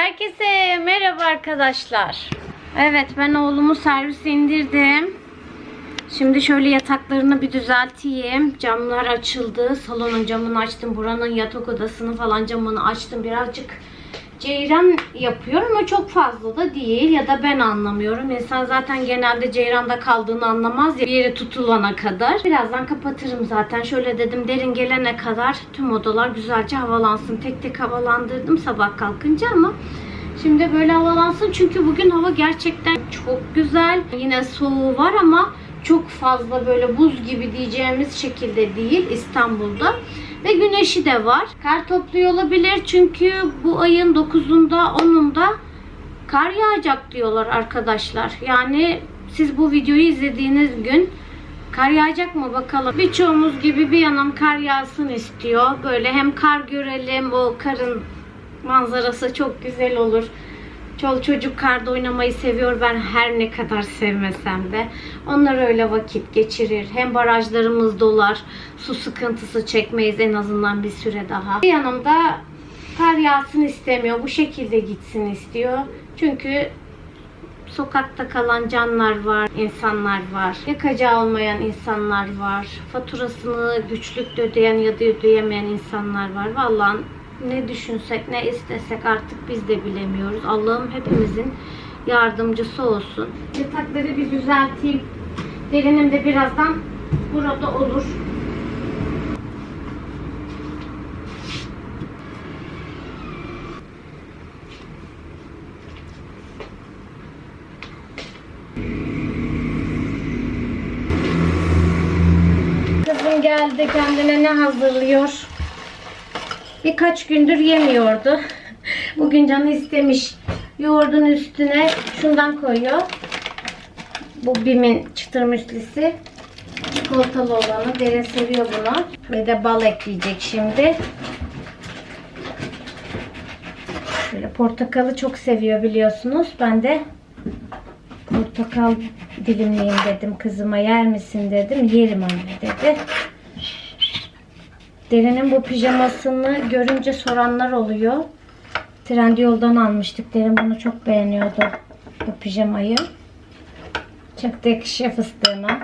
Herkese merhaba arkadaşlar. Evet ben oğlumu servise indirdim. Şimdi şöyle yataklarını bir düzelteyim. Camlar açıldı. Salonun camını açtım. Buranın yatak odasını falan camını açtım. Birazcık ceyran yapıyor ama çok fazla da değil. Ya da ben anlamıyorum. İnsan zaten genelde ceyranda kaldığını anlamaz ya. Bir yere tutulana kadar. Birazdan kapatırım zaten. Şöyle dedim derin gelene kadar tüm odalar güzelce havalansın. Tek tek havalandırdım sabah kalkınca ama Şimdi böyle havalansın çünkü bugün hava gerçekten çok güzel. Yine soğuğu var ama çok fazla böyle buz gibi diyeceğimiz şekilde değil İstanbul'da. Ve güneşi de var. Kar topluyor olabilir çünkü bu ayın 9'unda 10'unda kar yağacak diyorlar arkadaşlar. Yani siz bu videoyu izlediğiniz gün Kar yağacak mı bakalım. Birçoğumuz gibi bir yanım kar yağsın istiyor. Böyle hem kar görelim, o karın manzarası çok güzel olur. Çol çocuk karda oynamayı seviyor. Ben her ne kadar sevmesem de. Onlar öyle vakit geçirir. Hem barajlarımız dolar. Su sıkıntısı çekmeyiz en azından bir süre daha. Bir yanımda kar yağsın istemiyor. Bu şekilde gitsin istiyor. Çünkü sokakta kalan canlar var, insanlar var. Yakacağı olmayan insanlar var. Faturasını güçlükle ödeyen ya da ödeyemeyen insanlar var. Vallahi ne düşünsek ne istesek artık biz de bilemiyoruz. Allah'ım hepimizin yardımcısı olsun. Yatakları bir düzelteyim. Derinim de birazdan burada olur. Kızım geldi kendine ne hazırlıyor? Birkaç gündür yemiyordu. Bugün canı istemiş. Yoğurdun üstüne şundan koyuyor. Bu Bim'in çıtır müslisi. Çikolatalı olanı. Derin seviyor bunu. Ve de bal ekleyecek şimdi. Şöyle portakalı çok seviyor biliyorsunuz. Ben de portakal dilimleyeyim dedim. Kızıma yer misin dedim. Yerim anne dedi. Derin'in bu pijamasını görünce soranlar oluyor. Trendyol'dan almıştık. Derin bunu çok beğeniyordu. Bu pijamayı. Çok da yakışıyor fıstığına.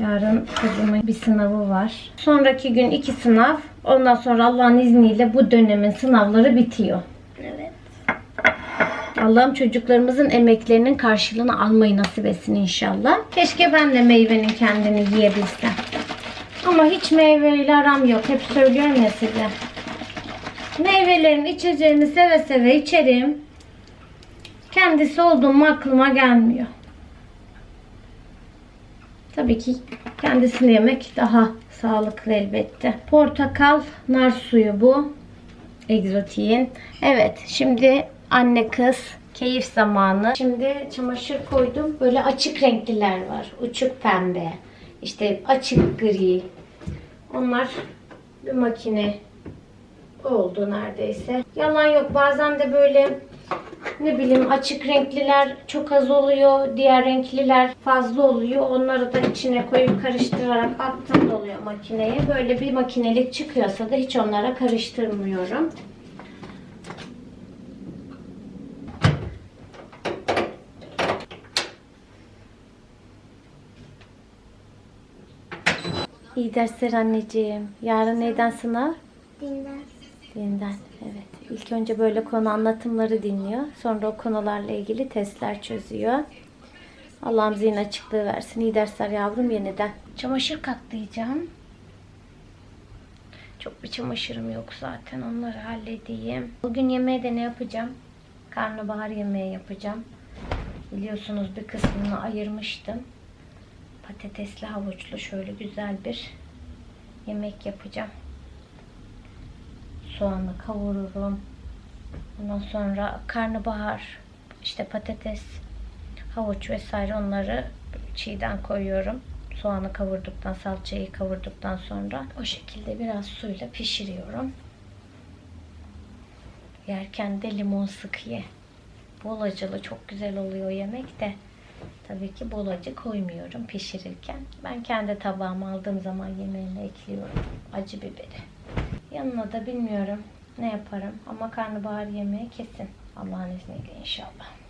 Yarın kızımın bir sınavı var. Sonraki gün iki sınav. Ondan sonra Allah'ın izniyle bu dönemin sınavları bitiyor. Evet. Allah'ım çocuklarımızın emeklerinin karşılığını almayı nasip etsin inşallah. Keşke ben de meyvenin kendini yiyebilsem. Ama hiç meyveyle aram yok. Hep söylüyorum ya size. Meyvelerin içeceğini seve seve içerim. Kendisi olduğum aklıma gelmiyor. Tabii ki kendisini yemek daha sağlıklı elbette. Portakal, nar suyu bu. Egzotiğin. Evet şimdi anne kız keyif zamanı. Şimdi çamaşır koydum. Böyle açık renkliler var. Uçuk pembe. işte açık gri. Onlar bir makine oldu neredeyse. Yalan yok. Bazen de böyle ne bileyim açık renkliler çok az oluyor. Diğer renkliler fazla oluyor. Onları da içine koyup karıştırarak attım oluyor makineye. Böyle bir makinelik çıkıyorsa da hiç onlara karıştırmıyorum. İyi dersler anneciğim. Yarın neyden sınav? Dinden. Dinden. Evet. İlk önce böyle konu anlatımları dinliyor. Sonra o konularla ilgili testler çözüyor. Allah'ım zihin açıklığı versin. İyi dersler yavrum yeniden. Çamaşır katlayacağım. Çok bir çamaşırım yok zaten. Onları halledeyim. Bugün yemeğe de ne yapacağım? Karnabahar yemeği yapacağım. Biliyorsunuz bir kısmını ayırmıştım. Patatesli havuçlu şöyle güzel bir yemek yapacağım. Soğanı kavururum. Ondan sonra karnabahar, işte patates, havuç vesaire onları çiğden koyuyorum. Soğanı kavurduktan, salçayı kavurduktan sonra o şekilde biraz suyla pişiriyorum. Yerken de limon sık ye. Bol acılı çok güzel oluyor yemek de. Tabii ki bol acı koymuyorum pişirirken. Ben kendi tabağıma aldığım zaman yemeğine ekliyorum acı biberi. Yanına da bilmiyorum ne yaparım. Ama karnabahar yemeği kesin. Allah'ın izniyle inşallah.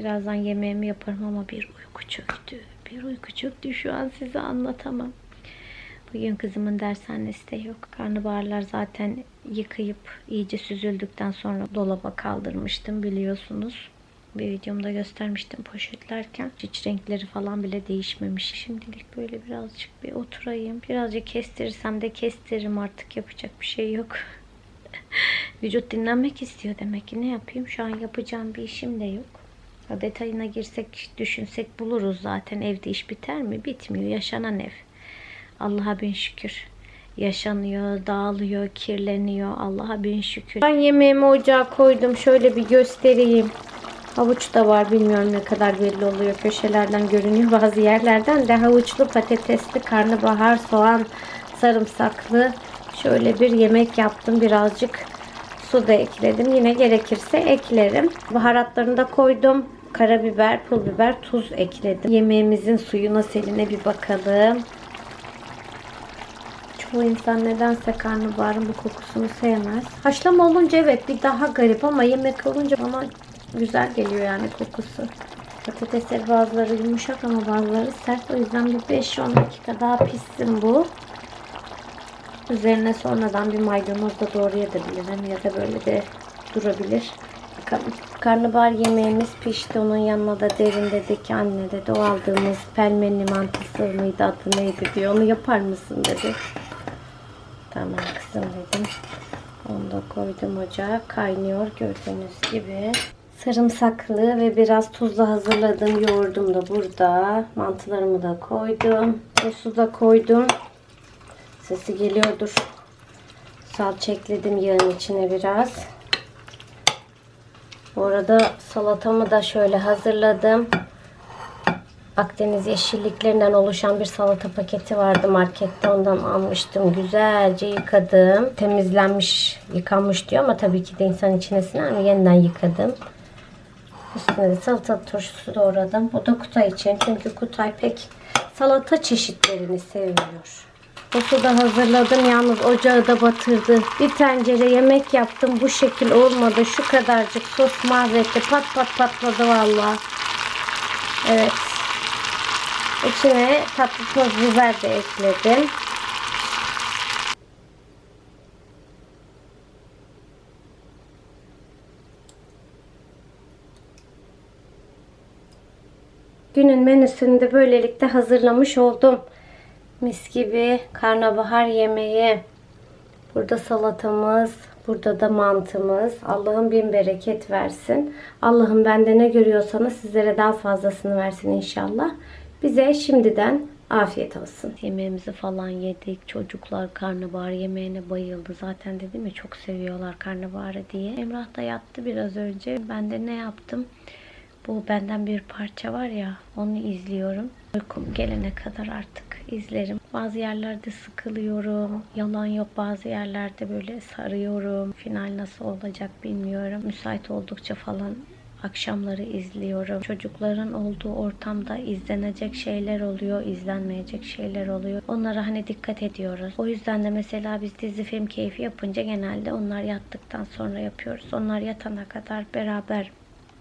Birazdan yemeğimi yaparım ama bir uyku çöktü. Bir uyku çöktü şu an size anlatamam. Bugün kızımın dershanesi de yok. Karnabaharlar zaten yıkayıp iyice süzüldükten sonra dolaba kaldırmıştım biliyorsunuz. Bir videomda göstermiştim poşetlerken. Hiç renkleri falan bile değişmemiş. Şimdilik böyle birazcık bir oturayım. Birazcık kestirirsem de kestiririm artık yapacak bir şey yok. Vücut dinlenmek istiyor demek ki. Ne yapayım? Şu an yapacağım bir işim de yok. Detayına girsek, düşünsek buluruz zaten. Evde iş biter mi? Bitmiyor. Yaşanan ev. Allah'a bin şükür. Yaşanıyor, dağılıyor, kirleniyor. Allah'a bin şükür. Ben yemeğimi ocağa koydum. Şöyle bir göstereyim. Havuç da var. Bilmiyorum ne kadar belli oluyor. Köşelerden görünüyor. Bazı yerlerden de havuçlu, patatesli, karnabahar, soğan, sarımsaklı. Şöyle bir yemek yaptım. Birazcık su da ekledim. Yine gerekirse eklerim. Baharatlarını da koydum. Karabiber, pul biber, tuz ekledim. Yemeğimizin suyuna seline bir bakalım. Çoğu insan nedense karnabaharın bu kokusunu sevmez. Haşlama olunca evet bir daha garip ama yemek olunca bana güzel geliyor yani kokusu. Patatesler bazıları yumuşak ama bazıları sert. O yüzden bir 5-10 dakika daha pişsin bu. Üzerine sonradan bir maydanoz da doğrayabilirim ya da böyle de durabilir. Karnabahar yemeğimiz pişti. Onun yanına da derin dedi anne dedi o aldığımız pelmenli mantısı mıydı adı neydi diyor. Onu yapar mısın dedi. Tamam kızım dedim. Onu da koydum ocağa. Kaynıyor gördüğünüz gibi. Sarımsaklı ve biraz tuzla hazırladığım yoğurdum da burada. Mantılarımı da koydum. Sosu da koydum. Sesi geliyordur. Salça ekledim yağın içine biraz. Bu arada salatamı da şöyle hazırladım. Akdeniz yeşilliklerinden oluşan bir salata paketi vardı markette. Ondan almıştım. Güzelce yıkadım. Temizlenmiş, yıkanmış diyor ama tabii ki de insan içine siner mi? Yeniden yıkadım. Üstüne de salata turşusu doğradım. Bu da Kutay için. Çünkü Kutay pek salata çeşitlerini sevmiyor. Sosu da hazırladım. Yalnız ocağı da batırdı. Bir tencere yemek yaptım. Bu şekil olmadı. Şu kadarcık sos mahvetti. Pat pat patladı valla. Evet. İçine tatlı toz biber de ekledim. Günün menüsünü de böylelikle hazırlamış oldum. Mis gibi karnabahar yemeği. Burada salatamız, burada da mantımız. Allah'ım bin bereket versin. Allah'ım bende ne görüyorsanız sizlere daha fazlasını versin inşallah. Bize şimdiden afiyet olsun. Yemeğimizi falan yedik. Çocuklar karnabahar yemeğine bayıldı. Zaten dedim ya çok seviyorlar karnabaharı diye. Emrah da yattı biraz önce. Ben de ne yaptım? Bu benden bir parça var ya onu izliyorum. Uykum gelene kadar artık izlerim. Bazı yerlerde sıkılıyorum. Yalan yok bazı yerlerde böyle sarıyorum. Final nasıl olacak bilmiyorum. Müsait oldukça falan akşamları izliyorum. Çocukların olduğu ortamda izlenecek şeyler oluyor, izlenmeyecek şeyler oluyor. Onlara hani dikkat ediyoruz. O yüzden de mesela biz dizi film keyfi yapınca genelde onlar yattıktan sonra yapıyoruz. Onlar yatana kadar beraber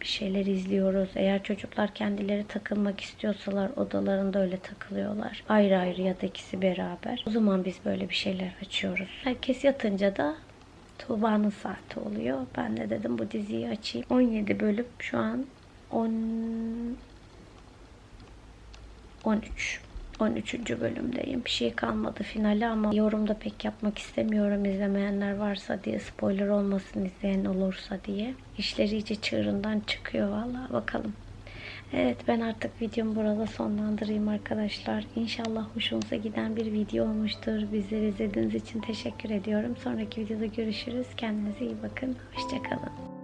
bir şeyler izliyoruz. Eğer çocuklar kendileri takılmak istiyorsalar odalarında öyle takılıyorlar. Ayrı ayrı ya da ikisi beraber. O zaman biz böyle bir şeyler açıyoruz. Herkes yatınca da Tuğba'nın saati oluyor. Ben de dedim bu diziyi açayım. 17 bölüm şu an 10 13 13. bölümdeyim. Bir şey kalmadı finale ama yorumda pek yapmak istemiyorum izlemeyenler varsa diye spoiler olmasın izleyen olursa diye. İşleri iyice çığırından çıkıyor valla bakalım. Evet ben artık videomu burada sonlandırayım arkadaşlar. İnşallah hoşunuza giden bir video olmuştur. Bizleri izlediğiniz için teşekkür ediyorum. Sonraki videoda görüşürüz. Kendinize iyi bakın. Hoşçakalın.